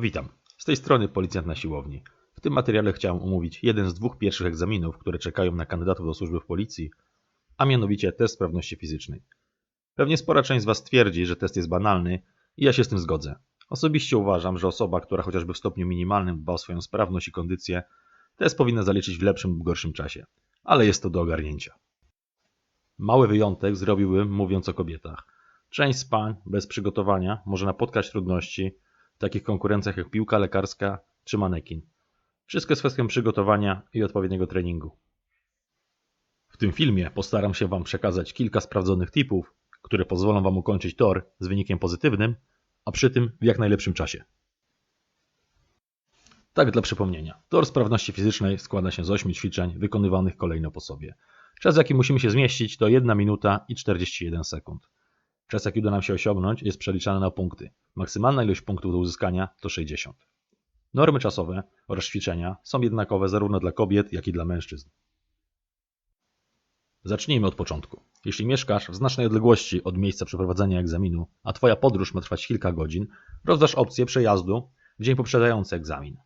Witam. Z tej strony policjant na siłowni. W tym materiale chciałem omówić jeden z dwóch pierwszych egzaminów, które czekają na kandydatów do służby w policji, a mianowicie test sprawności fizycznej. Pewnie spora część z Was twierdzi, że test jest banalny i ja się z tym zgodzę. Osobiście uważam, że osoba, która chociażby w stopniu minimalnym dba o swoją sprawność i kondycję, test powinna zaliczyć w lepszym lub gorszym czasie, ale jest to do ogarnięcia. Mały wyjątek zrobiłbym mówiąc o kobietach. Część z pań bez przygotowania może napotkać trudności takich konkurencjach jak piłka lekarska czy manekin. Wszystko jest kwestią przygotowania i odpowiedniego treningu. W tym filmie postaram się Wam przekazać kilka sprawdzonych tipów, które pozwolą Wam ukończyć tor z wynikiem pozytywnym, a przy tym w jak najlepszym czasie. Tak dla przypomnienia. Tor sprawności fizycznej składa się z 8 ćwiczeń wykonywanych kolejno po sobie. Czas jaki musimy się zmieścić to 1 minuta i 41 sekund. Czas jaki uda nam się osiągnąć jest przeliczany na punkty. Maksymalna ilość punktów do uzyskania to 60. Normy czasowe oraz ćwiczenia są jednakowe zarówno dla kobiet, jak i dla mężczyzn. Zacznijmy od początku. Jeśli mieszkasz w znacznej odległości od miejsca przeprowadzenia egzaminu, a Twoja podróż ma trwać kilka godzin, rozdasz opcję przejazdu w dzień poprzedzający egzamin.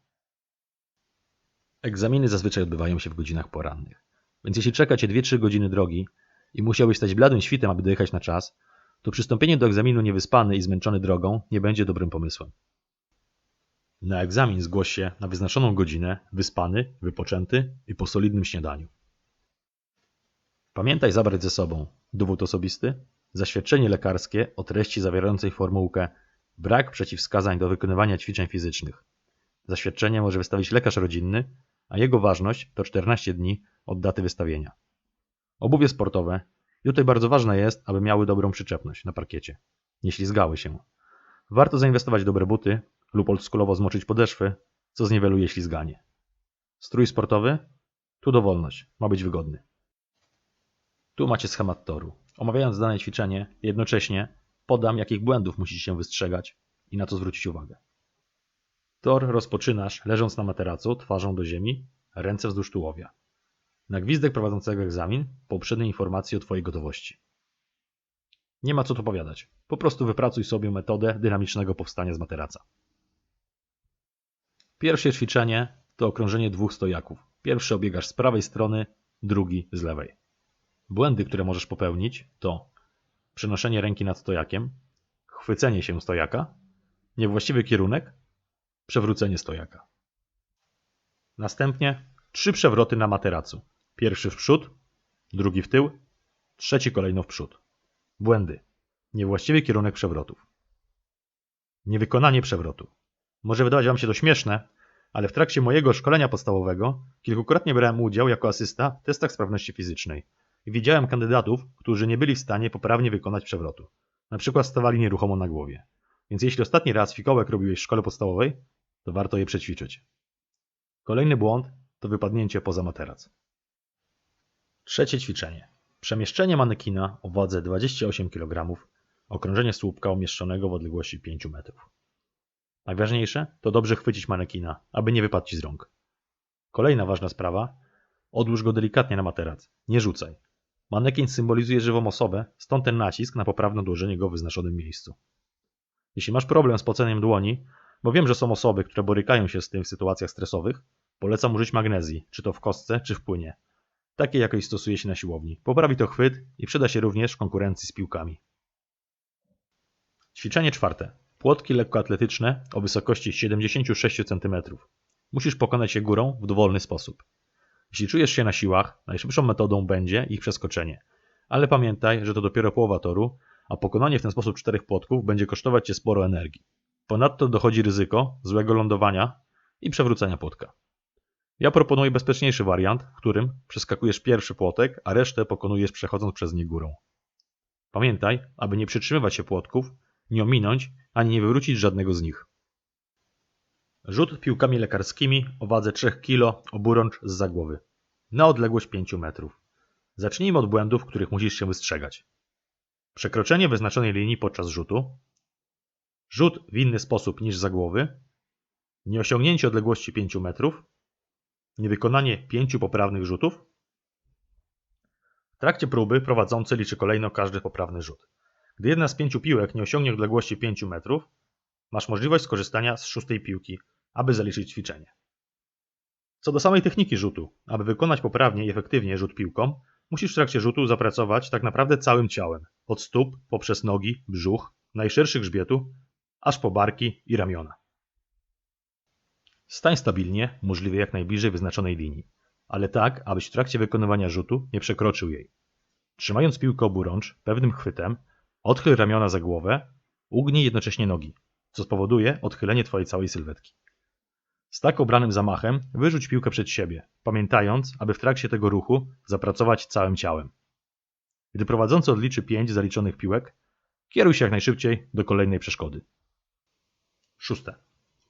Egzaminy zazwyczaj odbywają się w godzinach porannych, więc jeśli czeka Cię 2-3 godziny drogi i musiałbyś stać bladym świtem, aby dojechać na czas, to przystąpienie do egzaminu niewyspany i zmęczony drogą nie będzie dobrym pomysłem. Na egzamin zgłoś się na wyznaczoną godzinę, wyspany, wypoczęty i po solidnym śniadaniu. Pamiętaj zabrać ze sobą dowód osobisty, zaświadczenie lekarskie o treści zawierającej formułkę brak przeciwwskazań do wykonywania ćwiczeń fizycznych. Zaświadczenie może wystawić lekarz rodzinny, a jego ważność to 14 dni od daty wystawienia. Obuwie sportowe. I tutaj bardzo ważne jest, aby miały dobrą przyczepność na parkiecie. Nie ślizgały się. Warto zainwestować w dobre buty lub oldschoolowo zmoczyć podeszwy, co zniweluje ślizganie. Strój sportowy? Tu dowolność. Ma być wygodny. Tu macie schemat toru. Omawiając dane ćwiczenie, jednocześnie podam, jakich błędów musicie się wystrzegać i na co zwrócić uwagę. Tor rozpoczynasz leżąc na materacu, twarzą do ziemi, ręce wzdłuż tułowia. Na gwizdek prowadzącego egzamin poprzedniej informacji o Twojej gotowości. Nie ma co tu powiadać. Po prostu wypracuj sobie metodę dynamicznego powstania z materaca. Pierwsze ćwiczenie to okrążenie dwóch stojaków. Pierwszy obiegasz z prawej strony, drugi z lewej. Błędy, które możesz popełnić to przenoszenie ręki nad stojakiem, chwycenie się stojaka, niewłaściwy kierunek, przewrócenie stojaka. Następnie trzy przewroty na materacu. Pierwszy w przód, drugi w tył, trzeci kolejno w przód. Błędy. Niewłaściwy kierunek przewrotów. Niewykonanie przewrotu. Może wydawać Wam się to śmieszne, ale w trakcie mojego szkolenia podstawowego kilkukrotnie brałem udział jako asysta w testach sprawności fizycznej i widziałem kandydatów, którzy nie byli w stanie poprawnie wykonać przewrotu. Na przykład stawali nieruchomo na głowie. Więc jeśli ostatni raz fikołek robiłeś w szkole podstawowej, to warto je przećwiczyć. Kolejny błąd to wypadnięcie poza materac. Trzecie ćwiczenie. Przemieszczenie manekina o wadze 28 kg, okrążenie słupka umieszczonego w odległości 5 metrów. Najważniejsze to dobrze chwycić manekina, aby nie wypadł ci z rąk. Kolejna ważna sprawa. Odłóż go delikatnie na materac. Nie rzucaj. Manekin symbolizuje żywą osobę, stąd ten nacisk na poprawne odłożenie go w wyznaczonym miejscu. Jeśli masz problem z poceniem dłoni, bo wiem, że są osoby, które borykają się z tym w sytuacjach stresowych, polecam użyć magnezji, czy to w kostce, czy w płynie. Takiej jakiej stosuje się na siłowni. Poprawi to chwyt i przyda się również w konkurencji z piłkami. Ćwiczenie czwarte. Płotki lekkoatletyczne o wysokości 76 cm. Musisz pokonać je górą w dowolny sposób. Jeśli czujesz się na siłach, najszybszą metodą będzie ich przeskoczenie. Ale pamiętaj, że to dopiero połowa toru, a pokonanie w ten sposób czterech płotków będzie kosztować Cię sporo energii. Ponadto dochodzi ryzyko złego lądowania i przewrócenia płotka. Ja proponuję bezpieczniejszy wariant, w którym przeskakujesz pierwszy płotek, a resztę pokonujesz przechodząc przez nie górą. Pamiętaj, aby nie przytrzymywać się płotków, nie ominąć, ani nie wywrócić żadnego z nich. Rzut piłkami lekarskimi o wadze 3 kg oburącz z zagłowy. Na odległość 5 metrów. Zacznijmy od błędów, których musisz się wystrzegać. Przekroczenie wyznaczonej linii podczas rzutu. Rzut w inny sposób niż za głowy. Nieosiągnięcie odległości 5 metrów. Niewykonanie 5 poprawnych rzutów. W trakcie próby prowadzący liczy kolejno każdy poprawny rzut. Gdy jedna z pięciu piłek nie osiągnie odległości 5 metrów, masz możliwość skorzystania z szóstej piłki, aby zaliczyć ćwiczenie. Co do samej techniki rzutu, aby wykonać poprawnie i efektywnie rzut piłką, musisz w trakcie rzutu zapracować tak naprawdę całym ciałem, od stóp, poprzez nogi, brzuch, najszerszy grzbietu, aż po barki i ramiona. Stań stabilnie, możliwie jak najbliżej wyznaczonej linii, ale tak, abyś w trakcie wykonywania rzutu nie przekroczył jej. Trzymając piłkę oburącz, pewnym chwytem, odchyl ramiona za głowę, ugnij jednocześnie nogi, co spowoduje odchylenie Twojej całej sylwetki. Z tak obranym zamachem wyrzuć piłkę przed siebie, pamiętając, aby w trakcie tego ruchu zapracować całym ciałem. Gdy prowadzący odliczy 5 zaliczonych piłek, kieruj się jak najszybciej do kolejnej przeszkody. Szóste.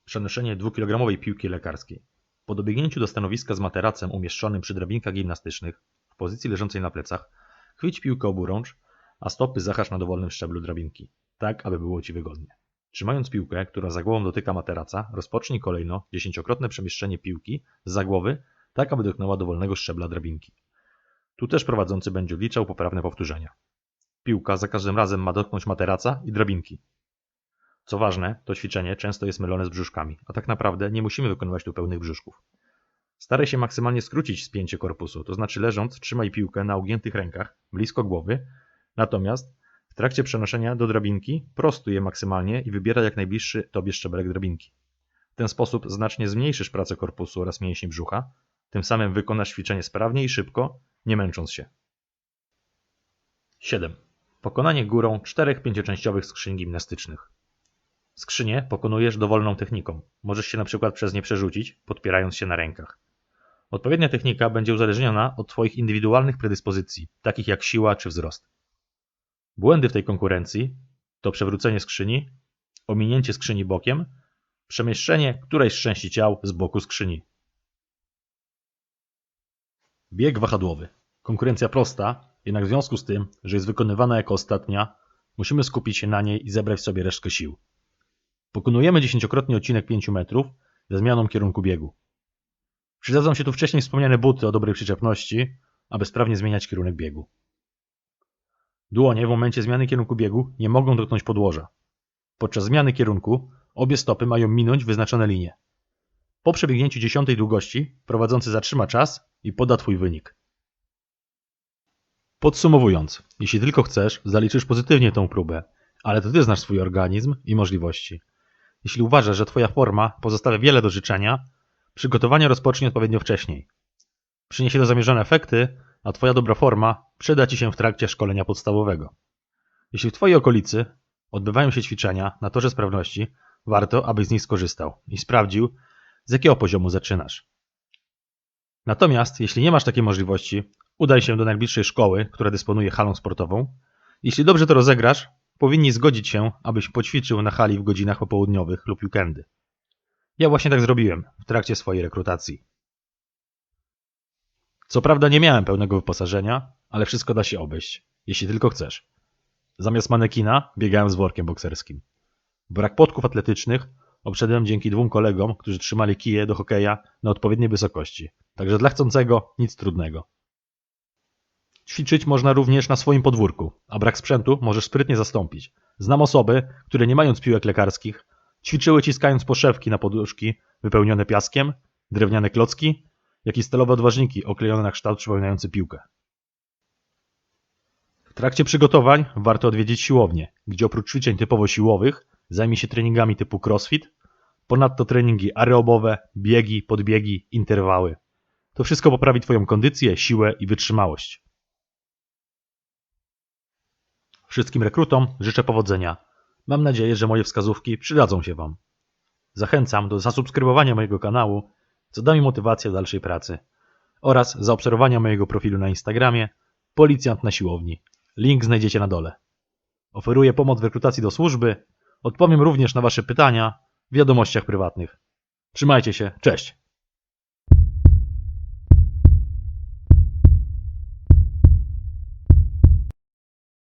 Przenoszenie 2-kg piłki lekarskiej. Po dobiegnięciu do stanowiska z materacem umieszczonym przy drabinkach gimnastycznych, w pozycji leżącej na plecach, chwyć piłkę oburącz, a stopy zahacz na dowolnym szczeblu drabinki, tak aby było Ci wygodnie. Trzymając piłkę, która za głową dotyka materaca, rozpocznij kolejno dziesięciokrotne przemieszczenie piłki za głowy, tak aby dotknęła dowolnego szczebla drabinki. Tu też prowadzący będzie odliczał poprawne powtórzenia. Piłka za każdym razem ma dotknąć materaca i drabinki. Co ważne, to ćwiczenie często jest mylone z brzuszkami, a tak naprawdę nie musimy wykonywać tu pełnych brzuszków. Staraj się maksymalnie skrócić spięcie korpusu, to znaczy leżąc trzymaj piłkę na ugiętych rękach, blisko głowy, natomiast w trakcie przenoszenia do drabinki prostuj je maksymalnie i wybieraj jak najbliższy tobie szczebelek drabinki. W ten sposób znacznie zmniejszysz pracę korpusu oraz mięśni brzucha, tym samym wykonasz ćwiczenie sprawnie i szybko, nie męcząc się. 7. Pokonanie górą czterech pięcioczęściowych skrzyń gimnastycznych. Skrzynię pokonujesz dowolną techniką. Możesz się na przykład przez nie przerzucić, podpierając się na rękach. Odpowiednia technika będzie uzależniona od Twoich indywidualnych predyspozycji, takich jak siła czy wzrost. Błędy w tej konkurencji to przewrócenie skrzyni, ominięcie skrzyni bokiem, przemieszczenie którejś części ciał z boku skrzyni. Bieg wahadłowy. Konkurencja prosta, jednak w związku z tym, że jest wykonywana jako ostatnia, musimy skupić się na niej i zebrać sobie resztkę sił. Pokonujemy dziesięciokrotnie odcinek 5 metrów ze zmianą kierunku biegu. Przydadzą się tu wcześniej wspomniane buty o dobrej przyczepności, aby sprawnie zmieniać kierunek biegu. Dłonie w momencie zmiany kierunku biegu nie mogą dotknąć podłoża. Podczas zmiany kierunku obie stopy mają minąć wyznaczone linie. Po przebiegnięciu dziesiątej długości prowadzący zatrzyma czas i poda Twój wynik. Podsumowując, jeśli tylko chcesz, zaliczysz pozytywnie tą próbę, ale to Ty znasz swój organizm i możliwości. Jeśli uważasz, że Twoja forma pozostawia wiele do życzenia, przygotowanie rozpocznij odpowiednio wcześniej. Przyniesie to zamierzone efekty, a Twoja dobra forma przyda Ci się w trakcie szkolenia podstawowego. Jeśli w Twojej okolicy odbywają się ćwiczenia na torze sprawności, warto, abyś z nich skorzystał i sprawdził, z jakiego poziomu zaczynasz. Natomiast, jeśli nie masz takiej możliwości, udaj się do najbliższej szkoły, która dysponuje halą sportową. Jeśli dobrze to rozegrasz, powinni zgodzić się, abyś poćwiczył na hali w godzinach popołudniowych lub weekendy. Ja właśnie tak zrobiłem w trakcie swojej rekrutacji. Co prawda nie miałem pełnego wyposażenia, ale wszystko da się obejść, jeśli tylko chcesz. Zamiast manekina biegałem z workiem bokserskim. Brak podków atletycznych obszedłem dzięki dwóm kolegom, którzy trzymali kije do hokeja na odpowiedniej wysokości. Także dla chcącego nic trudnego. Ćwiczyć można również na swoim podwórku, a brak sprzętu możesz sprytnie zastąpić. Znam osoby, które nie mając piłek lekarskich, ćwiczyły ciskając poszewki na poduszki wypełnione piaskiem, drewniane klocki, jak i stalowe odważniki oklejone na kształt przypominający piłkę. W trakcie przygotowań warto odwiedzić siłownię, gdzie oprócz ćwiczeń typowo siłowych zajmie się treningami typu crossfit, ponadto treningi aerobowe, biegi, podbiegi, interwały. To wszystko poprawi Twoją kondycję, siłę i wytrzymałość. Wszystkim rekrutom życzę powodzenia. Mam nadzieję, że moje wskazówki przydadzą się Wam. Zachęcam do zasubskrybowania mojego kanału, co da mi motywację do dalszej pracy, oraz zaobserwowania mojego profilu na Instagramie Policjant na siłowni. Link znajdziecie na dole. Oferuję pomoc w rekrutacji do służby. Odpowiem również na Wasze pytania w wiadomościach prywatnych. Trzymajcie się, cześć!